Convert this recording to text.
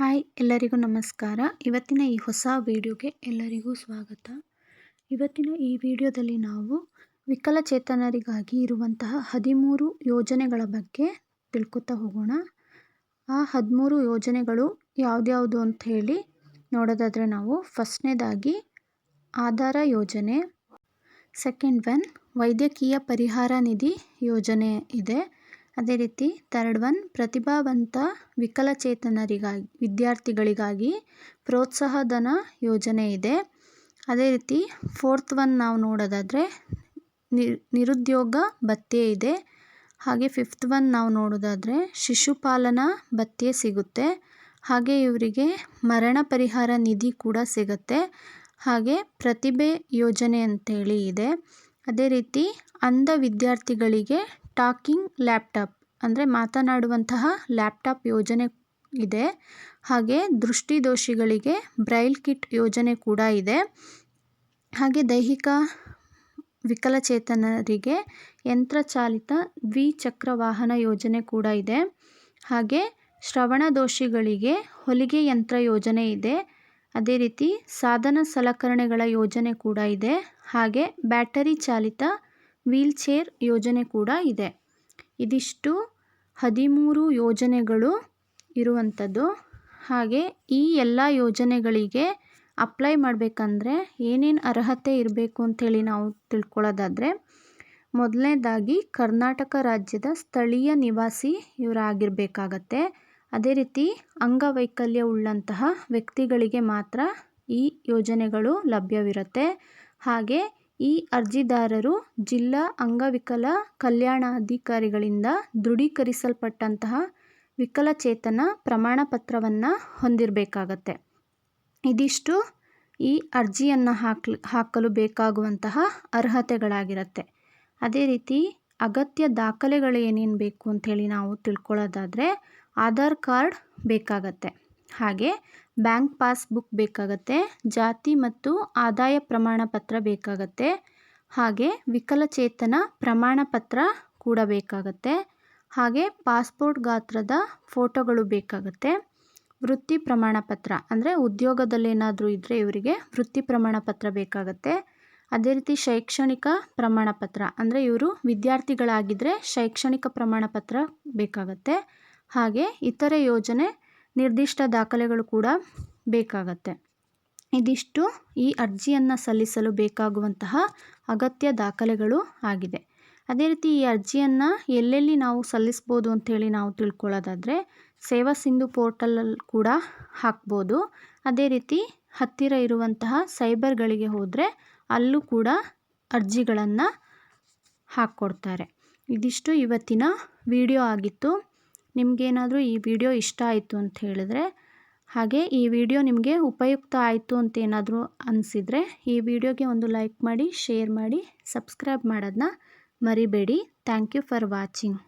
Hi, ಎಲ್ಲರಿಗೂ ನಮಸ್ಕಾರ. ಇವತ್ತಿನ ಈ ಹೊಸ ವಿಡಿಯೋಗೆ ಎಲ್ಲರಿಗೂ ಸ್ವಾಗತ. ಇವತ್ತಿನ ಈ ವಿಡಿಯೋದಲ್ಲಿ ನಾವು ವಿಕಲಚೇತನರಿಗಾಗಿ ಇರುವಂತಹ ಹದಿಮೂರು ಯೋಜನೆಗಳ ಬಗ್ಗೆ ತಿಳ್ಕೊತಾ ಹೋಗೋಣ. ಆ ಹದಿಮೂರು ಯೋಜನೆಗಳು ಯಾವ್ದ್ಯಾವುದು ಅಂತ ಹೇಳಿ ನೋಡೋದಾದರೆ ನಾವು ಫಸ್ಟ್ನೇದಾಗಿ ಆಧಾರ ಯೋಜನೆ, ಸೆಕೆಂಡ್ ಒನ್ ವೈದ್ಯಕೀಯ ಪರಿಹಾರ ನಿಧಿ ಯೋಜನೆ ಇದೆ. ಅದೇ ರೀತಿ ಥರ್ಡ್ ಒನ್ ಪ್ರತಿಭಾವಂತ ವಿಕಲಚೇತನರಿಗಾಗಿ, ವಿದ್ಯಾರ್ಥಿಗಳಿಗಾಗಿ ಪ್ರೋತ್ಸಾಹಧನ ಯೋಜನೆ ಇದೆ. ಅದೇ ರೀತಿ ಫೋರ್ತ್ ಒನ್ ನಾವು ನೋಡೋದಾದರೆ ನಿರುದ್ಯೋಗ ಭತ್ಯೆ ಇದೆ. ಹಾಗೆ ಫಿಫ್ತ್ ಒನ್ ನಾವು ನೋಡೋದಾದರೆ ಶಿಶುಪಾಲನಾ ಭತ್ಯೆ ಸಿಗುತ್ತೆ. ಹಾಗೆ ಇವರಿಗೆ ಮರಣ ಪರಿಹಾರ ನಿಧಿ ಕೂಡ ಸಿಗುತ್ತೆ. ಹಾಗೆ ಪ್ರತಿಭೆ ಯೋಜನೆ ಅಂತೇಳಿ ಇದೆ. ಅದೇ ರೀತಿ ಅಂಧ ವಿದ್ಯಾರ್ಥಿಗಳಿಗೆ ಟಾಕಿಂಗ್ ಲ್ಯಾಪ್ಟಾಪ್ ಅಂದರೆ ಮಾತನಾಡುವಂತಹ ಲ್ಯಾಪ್ಟಾಪ್ ಯೋಜನೆ ಇದೆ. ಹಾಗೆ ದೃಷ್ಟಿದೋಷಿಗಳಿಗೆ ಬ್ರೈಲ್ ಕಿಟ್ ಯೋಜನೆ ಕೂಡ ಇದೆ. ಹಾಗೆ ದೈಹಿಕ ವಿಕಲಚೇತನರಿಗೆ ಯಂತ್ರಚಾಲಿತ ದ್ವಿಚಕ್ರ ವಾಹನ ಯೋಜನೆ ಕೂಡ ಇದೆ. ಹಾಗೆ ಶ್ರವಣದೋಷಿಗಳಿಗೆ ಹೊಲಿಗೆ ಯಂತ್ರ ಯೋಜನೆ ಇದೆ. ಅದೇ ರೀತಿ ಸಾಧನ ಸಲಕರಣೆಗಳ ಯೋಜನೆ ಕೂಡ ಇದೆ. ಹಾಗೆ ಬ್ಯಾಟರಿ ಚಾಲಿತ ವೀಲ್ಚೇರ್ ಯೋಜನೆ ಕೂಡ ಇದೆ. ಇದಿಷ್ಟು ಹದಿಮೂರು ಯೋಜನೆಗಳು ಇರುವಂಥದ್ದು. ಹಾಗೆ ಈ ಎಲ್ಲ ಯೋಜನೆಗಳಿಗೆ ಅಪ್ಲೈ ಮಾಡಬೇಕಂದ್ರೆ ಏನೇನು ಅರ್ಹತೆ ಇರಬೇಕು ಅಂಥೇಳಿ ನಾವು ತಿಳ್ಕೊಳ್ಳೋದಾದರೆ, ಮೊದಲನೇದಾಗಿ ಕರ್ನಾಟಕ ರಾಜ್ಯದ ಸ್ಥಳೀಯ ನಿವಾಸಿ ಇವರಾಗಿರಬೇಕಾಗತ್ತೆ. ಅದೇ ರೀತಿ ಅಂಗವೈಕಲ್ಯ ಉಳ್ಳಂತಹ ವ್ಯಕ್ತಿಗಳಿಗೆ ಮಾತ್ರ ಈ ಯೋಜನೆಗಳು ಲಭ್ಯವಿರುತ್ತೆ. ಹಾಗೆ ಈ ಅರ್ಜಿದಾರರು ಜಿಲ್ಲಾ ಅಂಗವಿಕಲ ಕಲ್ಯಾಣಾಧಿಕಾರಿಗಳಿಂದ ದೃಢೀಕರಿಸಲ್ಪಟ್ಟಂತಹ ವಿಕಲಚೇತನ ಪ್ರಮಾಣ ಪತ್ರವನ್ನು ಹೊಂದಿರಬೇಕಾಗತ್ತೆ. ಇದಿಷ್ಟು ಈ ಅರ್ಜಿಯನ್ನು ಹಾಕ್ಲ್, ಹಾಕಲು ಬೇಕಾಗುವಂತಹ ಅರ್ಹತೆಗಳಾಗಿರುತ್ತೆ. ಅದೇ ರೀತಿ ಅಗತ್ಯ ದಾಖಲೆಗಳು ಏನೇನು ಬೇಕು ಅಂಥೇಳಿ ನಾವು ತಿಳ್ಕೊಳ್ಳೋದಾದರೆ ಆಧಾರ್ ಕಾರ್ಡ್ ಬೇಕಾಗತ್ತೆ. ಹಾಗೆ ಬ್ಯಾಂಕ್ ಪಾಸ್ಬುಕ್ ಬೇಕಾಗತ್ತೆ, ಜಾತಿ ಮತ್ತು ಆದಾಯ ಪ್ರಮಾಣ ಪತ್ರ ಬೇಕಾಗತ್ತೆ, ಹಾಗೆ ವಿಕಲಚೇತನ ಪ್ರಮಾಣ ಪತ್ರ ಕೂಡ ಬೇಕಾಗತ್ತೆ, ಹಾಗೆ ಪಾಸ್ಪೋರ್ಟ್ ಗಾತ್ರದ ಫೋಟೋಗಳು ಬೇಕಾಗುತ್ತೆ. ವೃತ್ತಿ ಪ್ರಮಾಣ ಪತ್ರ ಅಂದರೆ ಉದ್ಯೋಗದಲ್ಲೇನಾದರೂ ಇದ್ದರೆ ಇವರಿಗೆ ವೃತ್ತಿ ಪ್ರಮಾಣ ಪತ್ರ ಬೇಕಾಗತ್ತೆ. ಅದೇ ರೀತಿ ಶೈಕ್ಷಣಿಕ ಪ್ರಮಾಣ ಪತ್ರ ಅಂದರೆ ಇವರು ವಿದ್ಯಾರ್ಥಿಗಳಾಗಿದ್ದರೆ ಶೈಕ್ಷಣಿಕ ಪ್ರಮಾಣ ಪತ್ರ ಬೇಕಾಗತ್ತೆ. ಹಾಗೆ ಇತರೆ ಯೋಜನೆ ನಿರ್ದಿಷ್ಟ ದಾಖಲೆಗಳು ಕೂಡ ಬೇಕಾಗತ್ತೆ. ಇದಿಷ್ಟು ಈ ಅರ್ಜಿಯನ್ನು ಸಲ್ಲಿಸಲು ಬೇಕಾಗುವಂತಹ ಅಗತ್ಯ ದಾಖಲೆಗಳು ಆಗಿದೆ. ಅದೇ ರೀತಿ ಈ ಅರ್ಜಿಯನ್ನು ಎಲ್ಲೆಲ್ಲಿ ನಾವು ಸಲ್ಲಿಸ್ಬೋದು ಅಂಥೇಳಿ ನಾವು ತಿಳ್ಕೊಳ್ಳೋದಾದರೆ ಸೇವಾ ಸಿಂಧು ಪೋರ್ಟಲಲ್ಲಿ ಕೂಡ ಹಾಕ್ಬೋದು. ಅದೇ ರೀತಿ ಹತ್ತಿರ ಇರುವಂತಹ ಸೈಬರ್ಗಳಿಗೆ ಹೋದರೆ ಅಲ್ಲೂ ಕೂಡ ಅರ್ಜಿಗಳನ್ನು ಹಾಕ್ಕೊಡ್ತಾರೆ. ಇದಿಷ್ಟು ಇವತ್ತಿನ ವಿಡಿಯೋ ಆಗಿತ್ತು. ನಿಮಗೇನಾದರೂ ಈ ವಿಡಿಯೋ ಇಷ್ಟ ಆಯಿತು ಅಂತ ಹೇಳಿದ್ರೆ, ಹಾಗೆ ಈ ವಿಡಿಯೋ ನಿಮಗೆ ಉಪಯುಕ್ತ ಆಯಿತು ಅಂತ ಏನಾದರೂ ಅನಿಸಿದರೆ, ಈ ವಿಡಿಯೋಗೆ ಒಂದು ಲೈಕ್ ಮಾಡಿ, ಶೇರ್ ಮಾಡಿ, ಸಬ್ಸ್ಕ್ರೈಬ್ ಮಾಡೋದನ್ನ ಮರಿಬೇಡಿ. Thank you for watching.